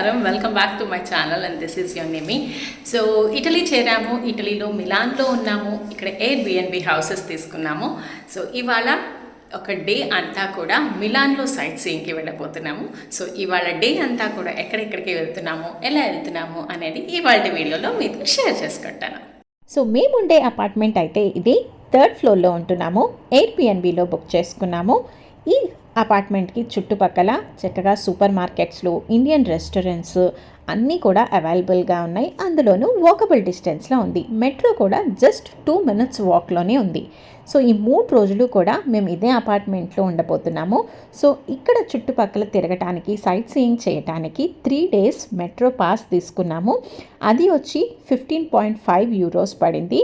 నమస్కారం. Welcome back to my channel and this is your నేమి so Italy చేరాము. ఇటలీలో మిలాన్లో ఉన్నాము. ఇక్కడ ఎయిర్ బిఎన్బి హౌసెస్ తీసుకున్నాము. సో ఇవాళ ఒక డే అంతా కూడా మిలాన్లో సైట్ సీయింగ్కి వెళ్ళబోతున్నాము. సో ఇవాళ డే అంతా కూడా ఎక్కడెక్కడికి వెళ్తున్నాము ఎలా వెళ్తున్నాము అనేది ఇవాళ వీడియోలో మీతో షేర్ చేసుకుంటాను. సో మేముండే అపార్ట్మెంట్ అయితే ఇది థర్డ్ ఫ్లోర్లో ఉంటున్నాము. ఎయిర్బిఎన్బిలో బుక్ చేసుకున్నాము. ఈ అపార్ట్మెంట్కి చుట్టుపక్కల చక్కగా సూపర్ మార్కెట్స్లో ఇండియన్ రెస్టారెంట్స్ అన్నీ కూడా అవైలబుల్గా ఉన్నాయి. అందులోనూ వాకబుల్ డిస్టెన్స్లో ఉంది. మెట్రో కూడా జస్ట్ టూ మినిట్స్ వాక్లోనే ఉంది. సో ఈ మూడు రోజులు కూడా మేము ఇదే అపార్ట్మెంట్లో ఉండబోతున్నాము. సో ఇక్కడ చుట్టుపక్కల తిరగటానికి సైట్ సీయింగ్ చేయటానికి త్రీ డేస్ మెట్రో పాస్ తీసుకున్నాము. అది వచ్చి ఫిఫ్టీన్ పాయింట్ ఫైవ్ యూరోస్ పడింది.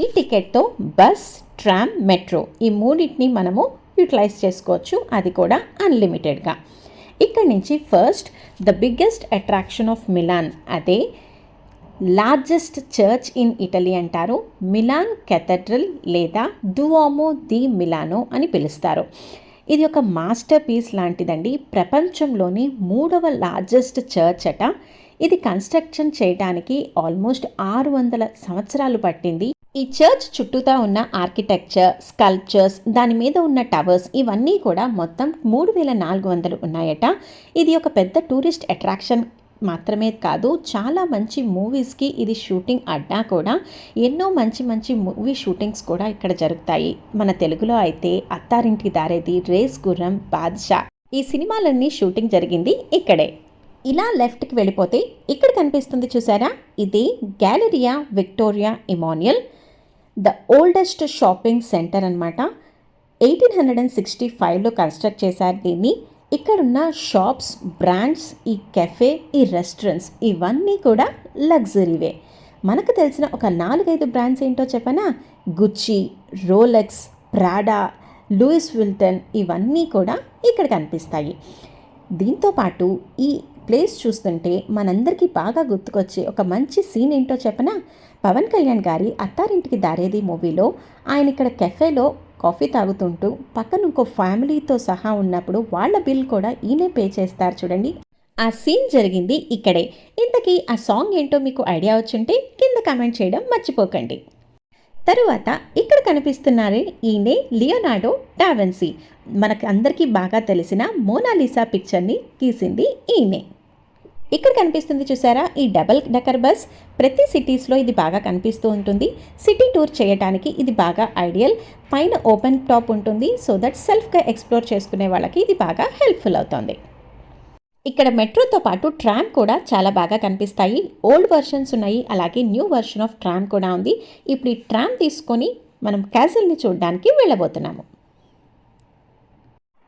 ఈ టికెట్తో బస్ ట్రామ్ మెట్రో ఈ మూడింటిని మనము యూటిలైజ్ చేసుకోవచ్చు. అది కూడా అన్లిమిటెడ్గా. ఇక్కడ నుంచి first the biggest attraction of Milan. అదే లార్జెస్ట్ చర్చ్ ఇన్ ఇటలీ అంటారు. మిలాన్ కెథడ్రల్ లేదా డువామో ది మిలానో అని పిలుస్తారు. ఇది ఒక మాస్టర్ పీస్ లాంటిదండి. ప్రపంచంలోని మూడవ లార్జెస్ట్ చర్చ్ అట. ఇది కన్స్ట్రక్షన్ చేయడానికి ఆల్మోస్ట్ ఆరు వందల సంవత్సరాలు పట్టింది. ఈ చర్చ్ చుట్టూతా ఉన్న ఆర్కిటెక్చర్ స్కల్ప్చర్స్ దాని మీద ఉన్న టవర్స్ ఇవన్నీ కూడా మొత్తం మూడు వేల నాలుగు వందలు ఉన్నాయట. ఇది ఒక పెద్ద టూరిస్ట్ అట్రాక్షన్ మాత్రమే కాదు చాలా మంచి మూవీస్కి ఇది షూటింగ్ అడ్డా కూడా. ఎన్నో మంచి మంచి మూవీ షూటింగ్స్ కూడా ఇక్కడ జరుగుతాయి. మన తెలుగులో అయితే అత్తారింటి దారేది రేస్ గుర్రం బాద్షా. ఈ సినిమాలన్నీ షూటింగ్ జరిగింది ఇక్కడే. ఇలా లెఫ్ట్కి వెళ్ళిపోతే ఇక్కడ కనిపిస్తుంది చూసారా? ఇది Galleria Victoria Emmanuel. The oldest shopping centre అనమాట ఎయిటీన్ హండ్రెడ్ అండ్ సిక్స్టీ ఫైవ్లో కన్స్ట్రక్ట్ చేశారు దీన్ని. ఇక్కడున్న షాప్స్ బ్రాండ్స్ ఈ కెఫే ఈ రెస్టారెంట్స్ ఇవన్నీ కూడా లగ్జరీవే మనకు తెలిసిన ఒక నాలుగైదు బ్రాండ్స్ ఏంటో చెప్పనా? గుచ్చి రోలెక్స్ ప్రాడా లూయిస్ విల్టన్ ఇవన్నీ కూడా ఇక్కడ కనిపిస్తాయి. దీంతోపాటు ఈ ప్లేస్ చూస్తుంటే మనందరికీ బాగా గుర్తుకొచ్చే ఒక మంచి సీన్ ఏంటో చెప్పనా? పవన్ కళ్యాణ్ గారి అత్తారింటికి దారేది మూవీలో ఆయన ఇక్కడ కెఫేలో కాఫీ తాగుతుంటూ పక్కన ఇంకో ఫ్యామిలీతో సహా ఉన్నప్పుడు వాళ్ళ బిల్ కూడా ఈయనే పే చేస్తారు చూడండి. ఆ సీన్ జరిగింది ఇక్కడే. ఇంతకీ ఆ సాంగ్ ఏంటో మీకు ఐడియా వచ్చుంటే కింద కామెంట్ చేయడం మర్చిపోకండి. తరువాత ఇక్కడ కనిపిస్తున్నారే ఈయనే లియోనార్డో డావెన్సీ మనకు అందరికీ బాగా తెలిసిన మోనాలిసా పిక్చర్ని గీసింది ఈయనే. ఇక్కడ కనిపిస్తుంది చూసారా ఈ డబల్ డెకర్ బస్. ప్రతి సిటీస్లో ఇది బాగా కనిపిస్తూ ఉంటుంది. సిటీ టూర్ చేయడానికి ఇది బాగా ఐడియల్ పైన ఓపెన్ టాప్ ఉంటుంది. సో దట్ సెల్ఫ్గా ఎక్స్ప్లోర్ చేసుకునే వాళ్ళకి ఇది బాగా హెల్ప్ఫుల్ అవుతుంది. ఇక్కడ మెట్రోతో పాటు ట్రామ్ కూడా చాలా బాగా కనిపిస్తాయి. ఓల్డ్ వర్షన్స్ ఉన్నాయి. అలాగే న్యూ వర్షన్ ఆఫ్ ట్రామ్ కూడా ఉంది. ఇప్పుడు ఈ ట్రామ్ తీసుకొని మనం క్యాసిల్ని చూడడానికి వెళ్ళబోతున్నాము.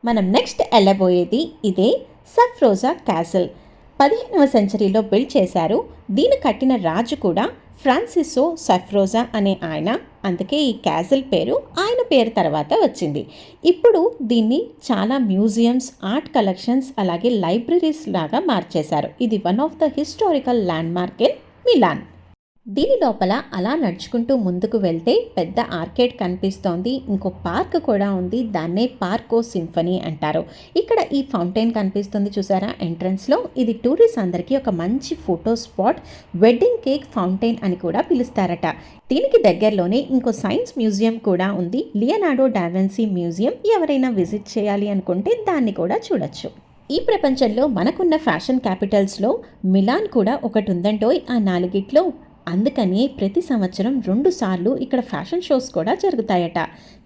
మనం నెక్స్ట్ వెళ్ళబోయేది ఇదే సఫ్రోజా క్యాసిల్ పదిహేనవ సెంచరీలో బిల్డ్ చేశారు. దీన్ని కట్టిన రాజు కూడా ఫ్రాన్సిసో సఫ్రోజా అనే ఆయన. అందుకే ఈ క్యాసిల్ పేరు ఆయన పేరు తర్వాత వచ్చింది. ఇప్పుడు దీన్ని చాలా మ్యూజియంస్ ఆర్ట్ కలెక్షన్స్ అలాగే లైబ్రరీస్ లాగా మార్చేశారు. ఇది one of the historical landmark in Milan. దీని లోపల అలా నడుచుకుంటూ ముందుకు వెళ్తే పెద్ద ఆర్కేడ్ కనిపిస్తోంది. ఇంకో పార్క్ కూడా ఉంది. దాన్నే పార్కో సింఫనీ అంటారు. ఇక్కడ ఈ ఫౌంటైన్ కనిపిస్తుంది చూసారా? ఎంట్రన్స్లో ఇది టూరిస్ట్ అందరికీ ఒక మంచి photo spot. Wedding cake fountain అని కూడా పిలుస్తారట. దీనికి దగ్గరలోనే ఇంకో సైన్స్ మ్యూజియం కూడా ఉంది. లియనాడో డావెన్సీ మ్యూజియం ఎవరైనా విజిట్ చేయాలి అనుకుంటే దాన్ని కూడా చూడొచ్చు. ఈ ప్రపంచంలో మనకున్న ఫ్యాషన్ క్యాపిటల్స్లో మిలాన్ కూడా ఒకటి ఉందంటోయ్ ఆ నాలుగిట్లో. అందుకని ప్రతి సంవత్సరం రెండు సార్లు ఇక్కడ ఫ్యాషన్ షోస్ కూడా జరుగుతాయట.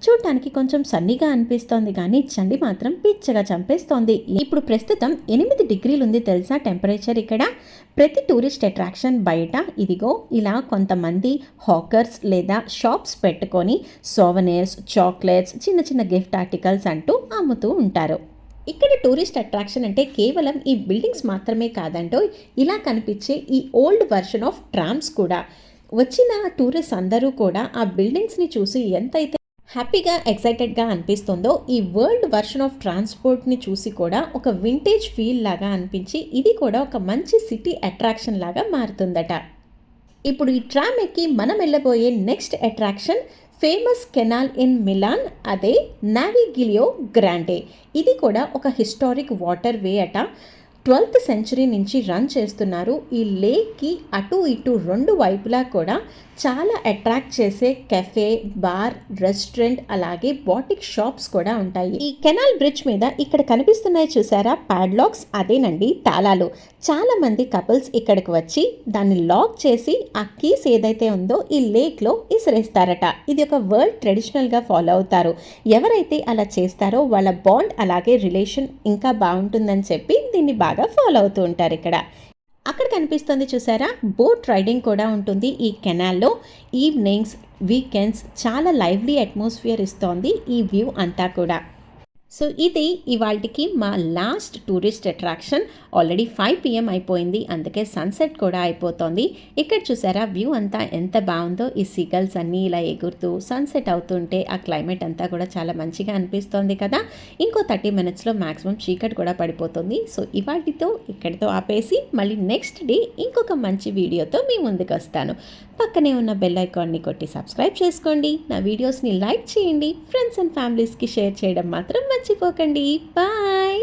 చూడటానికి కొంచెం సన్నీగా అనిపిస్తోంది కానీ చండి మాత్రం పిచ్చగా చంపేస్తోంది. ఇప్పుడు ప్రస్తుతం ఎనిమిది డిగ్రీలు ఉంది తెలుసా టెంపరేచర్ ఇక్కడ? ప్రతి టూరిస్ట్ అట్రాక్షన్ బయట ఇదిగో ఇలా కొంతమంది హాకర్స్ లేదా షాప్స్ పెట్టుకొని సోవనేర్స్ చాక్లెట్స్ చిన్న చిన్న గిఫ్ట్ ఆర్టికల్స్ అంటూ అమ్ముతూ ఉంటారు. ఇక్కడ టూరిస్ట్ అట్రాక్షన్ అంటే కేవలం ఈ బిల్డింగ్స్ మాత్రమే కాదంటో ఇలా కనిపించే ఈ ఓల్డ్ వర్షన్ ఆఫ్ ట్రామ్స్ కూడా. వచ్చిన టూరిస్ట్ అందరూ కూడా ఆ బిల్డింగ్స్ని చూసి ఎంతైతే హ్యాపీగా ఎక్సైటెడ్గా అనిపిస్తుందో ఈ వరల్డ్ వర్షన్ ఆఫ్ ట్రాన్స్పోర్ట్ని చూసి కూడా ఒక వింటేజ్ ఫీల్ లాగా అనిపించి ఇది కూడా ఒక మంచి సిటీ అట్రాక్షన్ లాగా మారుతుందట. ఇప్పుడు ఈ ట్రామ్ ఎక్కి మనం వెళ్ళబోయే next attraction famous canal in Milan అదే నావిగిలియో గ్రాండే ఇది కూడా ఒక హిస్టారిక్ వాటర్ వే అట. ట్వెల్త్ సెంచరీ నుంచి రన్ చేస్తున్నారు. ఈ లేక్కి అటు ఇటు రెండు వైపులా కూడా చాలా అట్రాక్ట్ చేసే కెఫే బార్ రెస్టారెంట్ అలాగే బాటిక్ షాప్స్ కూడా ఉంటాయి. ఈ కెనాల్ బ్రిడ్జ్ మీద ఇక్కడ కనిపిస్తున్నాయి చూసారా? ప్యాడ్లాక్స్ అదేనండి తాళాలు. చాలామంది కపుల్స్ ఇక్కడికి వచ్చి దాన్ని లాక్ చేసి ఆ కీస్ ఏదైతే ఉందో ఈ లేక్లో ఇసిరేస్తారట. ఇది ఒక వరల్డ్ ట్రెడిషనల్గా ఫాలో అవుతారు. ఎవరైతే అలా చేస్తారో వాళ్ళ బాండ్ అలాగే రిలేషన్ ఇంకా బాగుంటుందని చెప్పి దీన్ని బాగా ఫాలో అవుతూ ఉంటారు ఇక్కడ. అక్కడ కనిపిస్తుంది చూసారా? బోట్ రైడింగ్ కూడా ఉంటుంది ఈ కెనాల్లో. ఈవినింగ్స్ వీకెండ్స్ చాలా లైవ్లీ అట్మాస్ఫియర్ ఇస్తోంది ఈ వ్యూ అంతా కూడా. సో ఇది ఇవాళకి మా last tourist attraction already five PM అయిపోయింది. అందుకే సన్సెట్ కూడా అయిపోతుంది. ఇక్కడ చూసారా వ్యూ అంతా ఎంత బాగుందో. ఈ సిగల్స్ అన్నీ ఇలా ఎగురుతూ సన్సెట్ అవుతుంటే ఆ క్లైమేట్ అంతా కూడా చాలా మంచిగా అనిపిస్తోంది కదా. ఇంకో థర్టీ మినిట్స్లో మ్యాక్సిమం చీకటి కూడా పడిపోతుంది. సో ఇవాటితో ఇక్కడితో ఆపేసి మళ్ళీ నెక్స్ట్ డే ఇంకొక మంచి వీడియోతో మీ ముందుకు వస్తాను. పక్కనే ఉన్న బెల్ ఐకాన్ని కొట్టి సబ్స్క్రైబ్ చేసుకోండి. నా వీడియోస్ని లైక్ చేయండి. ఫ్రెండ్స్ అండ్ ఫ్యామిలీస్కి షేర్ చేయడం మాత్రం మర్చిపోకండి. బాయ్